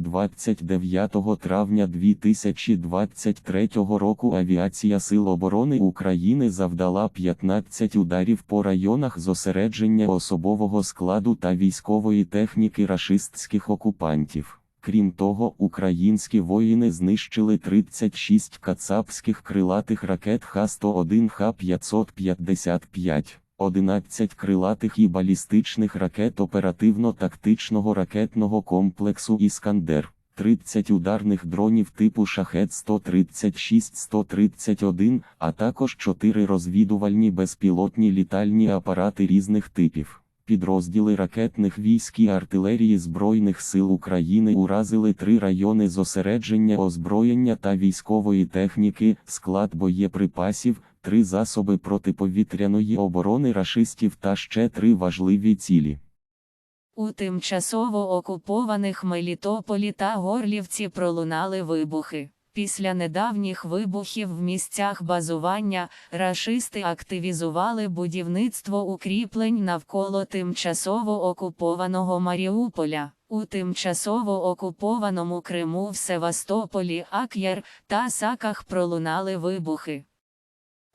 29 травня 2023 року Авіація Сил оборони України завдала 15 ударів по районах зосередження особового складу та військової техніки рашистських окупантів. Крім того, українські воїни знищили 36 кацапських крилатих ракет Х-101 Х-555. 11 крилатих і балістичних ракет оперативно-тактичного ракетного комплексу Іскандер, 30 ударних дронів типу Шахет 136-131, а також 4 розвідувальні безпілотні літальні апарати різних типів. Підрозділи ракетних військ і артилерії Збройних сил України уразили три райони зосередження озброєння та військової техніки, склад боєприпасів, три засоби протиповітряної оборони рашистів та ще три важливі цілі. У тимчасово окупованих Мелітополі та Горлівці пролунали вибухи. Після недавніх вибухів в місцях базування рашисти активізували будівництво укріплень навколо тимчасово окупованого Маріуполя. У тимчасово окупованому Криму в Севастополі, Ак'єр та Саках пролунали вибухи.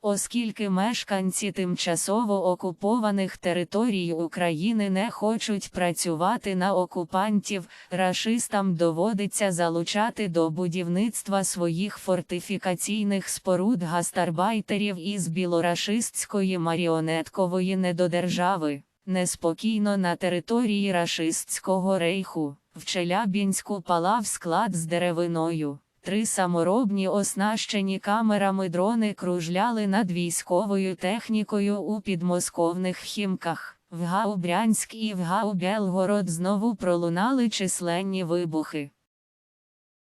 Оскільки мешканці тимчасово окупованих територій України не хочуть працювати на окупантів, рашистам доводиться залучати до будівництва своїх фортифікаційних споруд гастарбайтерів із білорашистської маріонеткової недодержави. Неспокійно на території рашистського рейху, в Челябінську палав склад з деревиною. Три саморобні оснащені камерами дрони кружляли над військовою технікою у підмосковних хімках. В Гау Брянськ і в Гау Белгород знову пролунали численні вибухи.